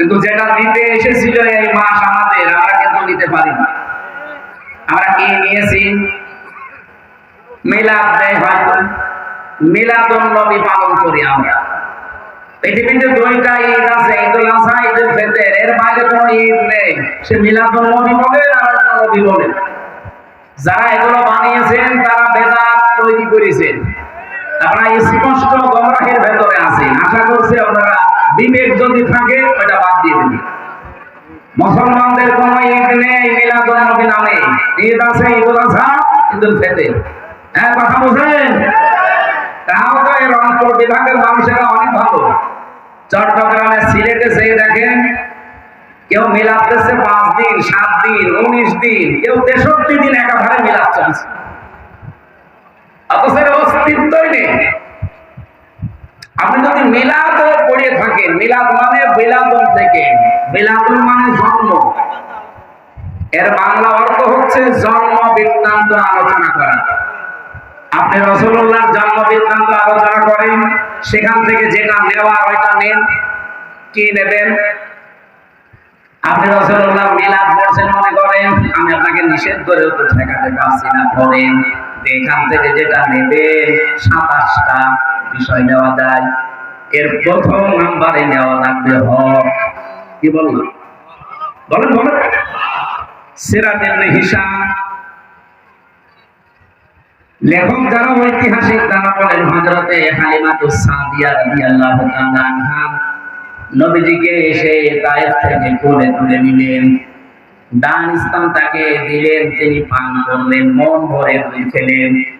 কিন্তু যেটা দিতে এসেছিল এই মাস আমাদের, আমরা কিন্তু নিতে পারি না আমরা কি নিয়েছি? মিলাদ দেয় নবী পালন করি আমরা। পৃথিবীতে দুইটা ঈদ আছে, ঈদুল ঈদুল এর বাইরে ঈদ নেই। সে নবী বলে আর নবী বলে? যারা এগুলো বানিয়েছেন, তারা বেদাত তৈরি করেছেন। আপনারা স্পষ্ট গমরাহের ভেতরে আছেন। আশা করছি আপনারা বিবেক যদি থাকে মুসলমানদের কোন ঈদ নেই মিলাদুন নবী নামে। ঈদ আছে, ঈদুল আজহা, ঈদুল ফিতর। হ্যাঁ কথা বুঝেন তাও তো এই রংপুর বিভাগের মানুষেরা অনেক ভালো। চট্টগ্রামে সিলেটে যেয়ে দেখেন, কেউ মিলাতেছে পাঁচ দিন, সাত দিন, উনিশ দিন, কেউ তেষট্টি দিন একাধারে মিলাদ চলছে। অথচ অস্তিত্বই নেই। আপনি যদি মিলাদ পড়ে থাকেন, মিলাদ মানে বিলাদন থেকে। বিলাদন মানে জন্ম। এর বাংলা অর্থ হচ্ছে জন্ম বৃত্তান্ত আলোচনা করা। আপনি রসুল্লাহর জন্ম বৃত্তান্ত আলোচনা করেন, সেখান থেকে যেটা নেওয়ার ওইটা নেন। কি নেবেন? আপনি রসুল্লাহ মিলাদ পড়ছেন মনে করেন, আমি আপনাকে নিষেধ করে তো ঠেকাতে পারছি না করেন এখান থেকে যেটা নেবেন, সাতাশটা বিষয় নেওয়া যায়। এর প্রথম নাম্বারে নেওয়া লাগবে হক। কি বললাম? বলেন বলেন। সিরাতের হিসাব। লেখক যারা ঐতিহাসিক তারা বলেন হজরতে নবীজিকে এসে তায়েফ থেকে কোলে তুলে নিলেন। ডান ইসলাম তাকে দিলেন, তিনি পান করলেন, মন ভরে খেলেন।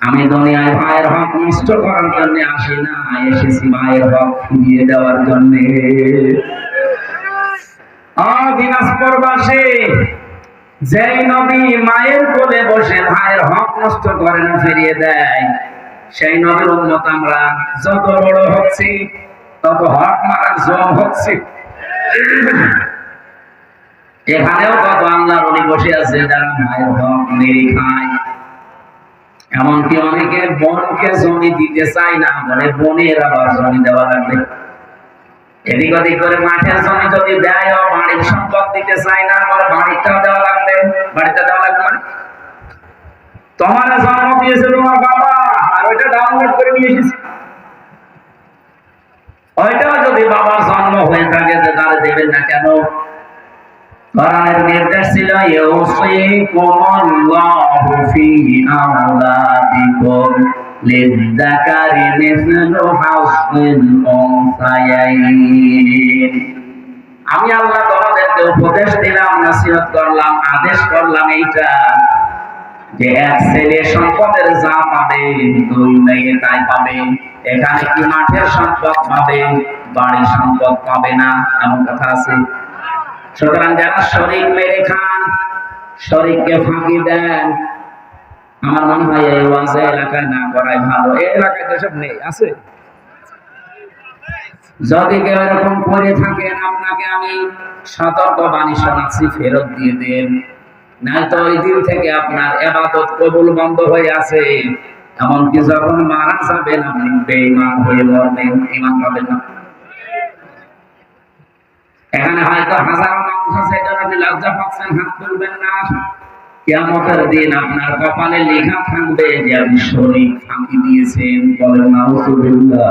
আমি দুনিয়ায় ভাইয়ের হক নষ্ট করার জন্য আসি না, এসেছি ভাইয়ের হক ফিরিয়ে দেওয়ার জন্য। যেই নবী মায়ের কোলে বসে ভাইয়ের হক নষ্ট করে না, ফিরিয়ে দেয়, সেই নবীর উন্মত আমরা যত বড় হচ্ছি, তত হক মারার জম হচ্ছে। এখানেও কত আল্লাহর অলি বসে আছে যারা মায়ের হক মেরে খায় এমনকি অনেকে বোনকে জমি দিতে চায় না বলে বোনের আবার জমি দেওয়া লাগবে। এদিক ওদিক করে মাঠের জমি যদি দেয় বাড়ির সম্পদ দিতে চায় না বলে বাড়িটাও দেওয়া লাগবে। বাড়িটা দেওয়া লাগবে মানে? তোমার জন্ম দিয়েছে তোমার বাবা, আর ওইটা ডাউনলোড করে নিয়ে এসেছি। ওইটাও যদি বাবার জন্ম হয়ে থাকে তাহলে দেবেন না কেন? নির্দেশ ছিল, ইউসিকুমুল্লাহু ফি আওলাদিকুম লিযযাকারি মিসলু উনসায়াইন। আমি আল্লাহ তোমাদেরকে উপদেশ দিলাম, নসিহত করলাম, আদেশ করলাম এইটা, যে এক ছেলে সম্পদের যা পাবে, দুই মেয়ে তাই পাবে, এখানে কি মাঠের সম্পদ পাবে, বাড়ির সম্পদ পাবে না, এমন কথা আছে। সুতরাং যারা শরীর মেরে খান শরীরকে ফাঁকি দেন, আমার মনে হয় এই ওয়াজে এলাকায় না করাই ভালো। এই এলাকায় তো সব নেই, আছে। যদি কেউ এরকম করে থাকেন, আপনাকে আমি সতর্ক বাণী শোনাচ্ছি, ফেরত দিয়ে দেন। নয়তো ওই দিন থেকে আপনার এবাদত কবুল বন্ধ হয়ে আছে। এমনকি যখন মারা যাবেন, আপনি বেঈমান হয়ে মরবেন ইমান পাবেন না। এখানে হয়তো হাজার মানুষ আছে আপনি লজ্জা পাচ্ছেন, হাত তুলবেন না। কেমতের দিন আপনার কপালে লেখা থাকবে যে আপনি শরীর ফাঁকি দিয়েছেন, বলেন, নাউজুবিল্লাহ।